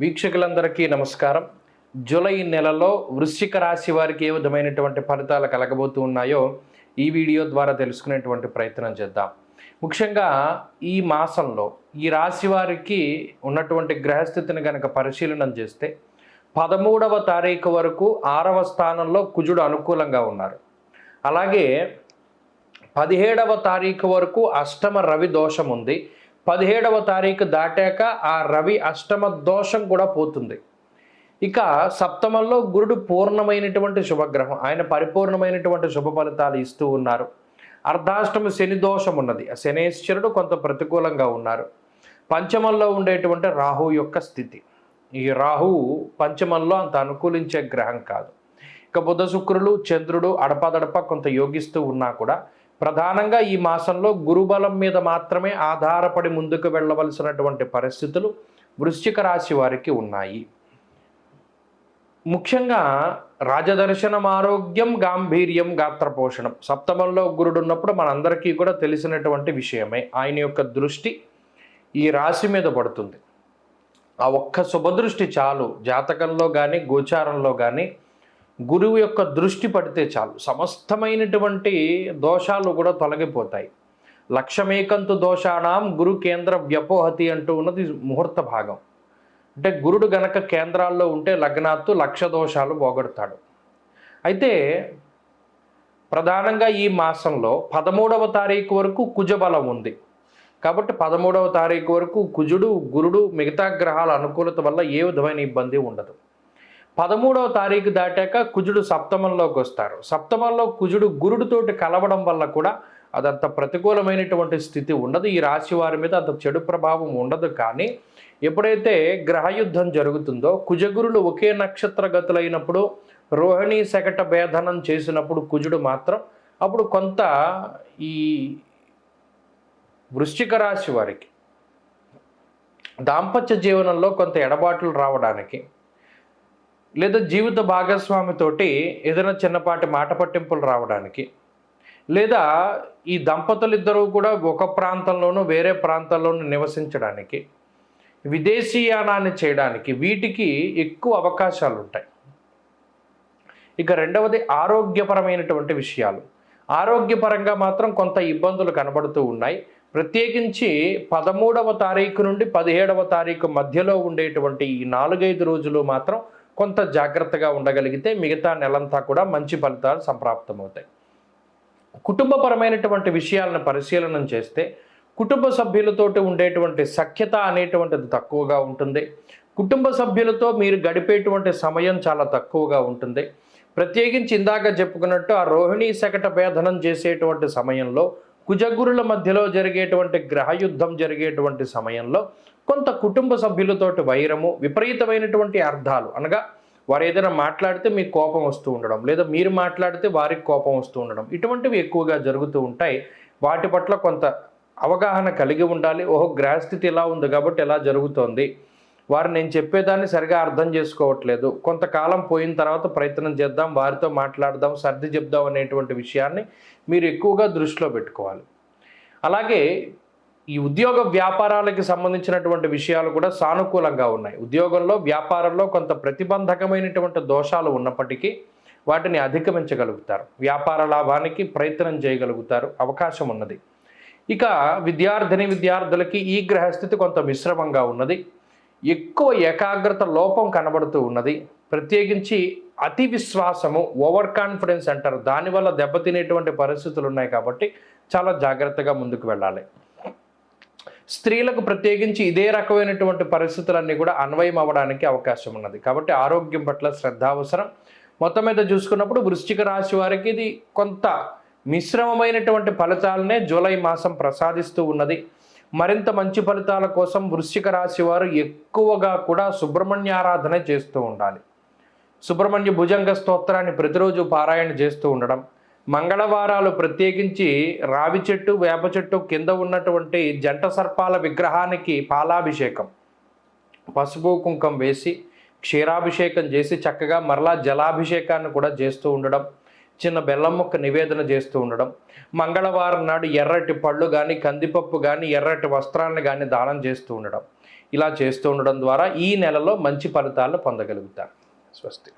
వీక్షకులందరికీ నమస్కారం. జూలై నెలలో వృశ్చిక రాశి వారికి ఏ విధమైనటువంటి ఫలితాలు కలగబోతూ ఉన్నాయో ఈ వీడియో ద్వారా తెలుసుకునేటువంటి ప్రయత్నం చేద్దాం. ముఖ్యంగా ఈ మాసంలో ఈ రాశి వారికి ఉన్నటువంటి గ్రహస్థితిని కనుక పరిశీలన చేస్తే పదమూడవ తారీఖు వరకు ఆరవ స్థానంలో కుజుడు అనుకూలంగా ఉన్నారు. అలాగే పదిహేడవ తారీఖు వరకు అష్టమ రవి దోషం ఉంది. పదిహేడవ తారీఖు దాటాక ఆ రవి అష్టమ దోషం కూడా పోతుంది. ఇక సప్తమంలో గురుడు పూర్ణమైనటువంటి శుభగ్రహం. ఆయన పరిపూర్ణమైనటువంటి శుభ ఫలితాలు ఇస్తూ ఉన్నారు. అర్ధాష్టమ శని దోషం ఉన్నది. ఆ శనేశ్వరుడు కొంత ప్రతికూలంగా ఉన్నారు. పంచమంలో ఉండేటువంటి రాహు యొక్క స్థితి. ఈ రాహు పంచమంలో అంత అనుకూలించే గ్రహం కాదు. ఇక బుధ శుక్రులు చంద్రుడు అడపాదడప కొంత యోగిస్తూ ఉన్నా కూడా ప్రధానంగా ఈ మాసంలో గురుబలం మీద మాత్రమే ఆధారపడి ముందుకు వెళ్ళవలసినటువంటి పరిస్థితులు వృశ్చిక రాశి వారికి ఉన్నాయి. ముఖ్యంగా రాజదర్శనం ఆరోగ్యం గాంభీర్యం గాత్రపోషణం. సప్తమంలో గురుడు ఉన్నప్పుడు మనందరికీ కూడా తెలిసినటువంటి విషయమే. ఆయన యొక్క దృష్టి ఈ రాశి మీద పడుతుంది. ఆ ఒక్క శుభదృష్టి చాలు. జాతకంలో కానీ గోచారంలో కానీ గురువు యొక్క దృష్టి పడితే చాలు. సమస్తమైనటువంటి దోషాలు కూడా తొలగిపోతాయి. లక్షమేకంతు దోషాణం గురు కేంద్ర వ్యపోహతి అంటూ ఉన్నది ముహూర్త భాగం. అంటే గురుడు గనక కేంద్రాల్లో ఉంటే లగ్నాత్తు లక్ష దోషాలు పోగొడతాడు. అయితే ప్రధానంగా ఈ మాసంలో పదమూడవ తారీఖు వరకు కుజబలం ఉంది. కాబట్టి పదమూడవ తారీఖు వరకు కుజుడు గురుడు మిగతా గ్రహాల అనుకూలత వల్ల ఏ విధమైన ఇబ్బంది ఉండదు. పదమూడవ తారీఖు దాటాక కుజుడు సప్తమంలోకి వస్తారు. సప్తమంలో కుజుడు గురుడితోటి కలవడం వల్ల కూడా అదంత ప్రతికూలమైనటువంటి స్థితి ఉండదు. ఈ రాశి వారి మీద అంత చెడు ప్రభావం ఉండదు. కానీ ఎప్పుడైతే గ్రహయుద్ధం జరుగుతుందో కుజగురులు ఒకే నక్షత్ర గతులైనప్పుడు రోహిణి శకట భేదనం చేసినప్పుడు కుజుడు మాత్రం అప్పుడు కొంత ఈ వృశ్చిక రాశి వారికి దాంపత్య జీవనంలో కొంత ఎడబాట్లు రావడానికి లేదా జీవిత భాగస్వామితోటి ఏదైనా చిన్నపాటి మాట పట్టింపులు రావడానికి లేదా ఈ దంపతులిద్దరూ కూడా ఒక ప్రాంతంలోనూ వేరే ప్రాంతంలోనూ నివసించడానికి విదేశీయానాన్ని చేయడానికి వీటికి ఎక్కువ అవకాశాలు ఉంటాయి ఇక రెండవది ఆరోగ్యపరమైనటువంటి విషయాలు. ఆరోగ్యపరంగా మాత్రం కొంత ఇబ్బందులు కనబడుతూ ఉన్నాయి. ప్రత్యేకించి పదమూడవ తారీఖు నుండి పదిహేడవ తారీఖు మధ్యలో ఉండేటువంటి ఈ నాలుగైదు రోజులు మాత్రం కొంత జాగ్రత్తగా ఉండగలిగితే మిగతా నెలంతా కూడా మంచి ఫలితాలు సంప్రాప్తమవుతాయి. కుటుంబపరమైనటువంటి విషయాలను పరిశీలన చేస్తే కుటుంబ సభ్యులతోటి ఉండేటువంటి సఖ్యత అనేటువంటిది తక్కువగా ఉంటుంది. కుటుంబ సభ్యులతో మీరు గడిపేటువంటి సమయం చాలా తక్కువగా ఉంటుంది. ప్రత్యేకించి ఇందాక చెప్పుకున్నట్టు ఆ రోహిణీ శకట భేదనం చేసేటువంటి సమయంలో కుజగురుల మధ్యలో జరిగేటువంటి గ్రహయుద్ధం జరిగేటువంటి సమయంలో కొంత కుటుంబ సభ్యులతోటి వైరము విపరీతమైనటువంటి అర్థాలు. అనగా వారు ఏదైనా మాట్లాడితే మీకు కోపం వస్తూ ఉండడం లేదా మీరు మాట్లాడితే వారికి కోపం వస్తూ ఉండడం ఇటువంటివి ఎక్కువగా జరుగుతూ ఉంటాయి. వాటి పట్ల కొంత అవగాహన కలిగి ఉండాలి. ఓహో గ్రహస్థితి ఇలా ఉంది కాబట్టి ఎలా జరుగుతోంది? వారు నేను చెప్పేదాన్ని సరిగా అర్థం చేసుకోవట్లేదు. కొంతకాలం పోయిన తర్వాత ప్రయత్నం చేద్దాం వారితో మాట్లాడదాం సర్ది చెప్దాం అనేటువంటి విషయాన్ని మీరు ఎక్కువగా దృష్టిలో పెట్టుకోవాలి. అలాగే ఈ ఉద్యోగ వ్యాపారాలకి సంబంధించినటువంటి విషయాలు కూడా సానుకూలంగా ఉన్నాయి. ఉద్యోగంలో వ్యాపారంలో కొంత ప్రతిబంధకమైనటువంటి దోషాలు ఉన్నప్పటికీ వాటిని అధిగమించగలుగుతారు. వ్యాపార లాభానికి ప్రయత్నం చేయగలుగుతారు. అవకాశం ఉన్నది. ఇక విద్యార్థిని విద్యార్థులకి ఈ గ్రహస్థితి కొంత మిశ్రమంగా ఉన్నది. ఎక్కువ ఏకాగ్రత లోపం కనబడుతూ ఉన్నది. ప్రత్యేకించి అతి విశ్వాసము ఓవర్ కాన్ఫిడెన్స్ అంటారు. దానివల్ల దెబ్బతినేటువంటి పరిస్థితులు ఉన్నాయి కాబట్టి చాలా జాగ్రత్తగా ముందుకు వెళ్ళాలి. స్త్రీలకు ప్రత్యేకించి ఇదే రకమైనటువంటి పరిస్థితులన్నీ కూడా అన్వయం అవ్వడానికి అవకాశం ఉన్నది. కాబట్టి ఆరోగ్యం పట్ల శ్రద్ధ అవసరం. మొత్తం మీద చూసుకున్నప్పుడు వృశ్చిక రాశి వారికి ఇది కొంత మిశ్రమమైనటువంటి ఫలితాలనే జూలై మాసం ప్రసాదిస్తూ ఉన్నది. మరింత మంచి ఫలితాల కోసం వృశ్చిక రాశి వారు ఎక్కువగా కూడా సుబ్రహ్మణ్య ఆరాధన చేస్తూ ఉండాలి. సుబ్రహ్మణ్య భుజంగ స్తోత్రాన్ని ప్రతిరోజు పారాయణ చేస్తూ ఉండడం మంగళవారాలు ప్రత్యేకించి రావి చెట్టు వేప చెట్టు కింద ఉన్నటువంటి జంట సర్పాల విగ్రహానికి పాలాభిషేకం పసుపు కుంకం వేసి క్షీరాభిషేకం చేసి చక్కగా మరలా జలాభిషేకాన్ని కూడా చేస్తూ ఉండడం చిన్న బెల్లం ముక్క నివేదన చేస్తూ ఉండడం. మంగళవారం నాడు ఎర్రటి పళ్ళు కానీ కందిపప్పు కానీ ఎర్రటి వస్త్రాలను కానీ దానం చేస్తూ ఉండడం. ఇలా చేస్తూ ఉండడం ద్వారా ఈ నెలలో మంచి ఫలితాలను పొందగలుగుతారు స్వస్తి.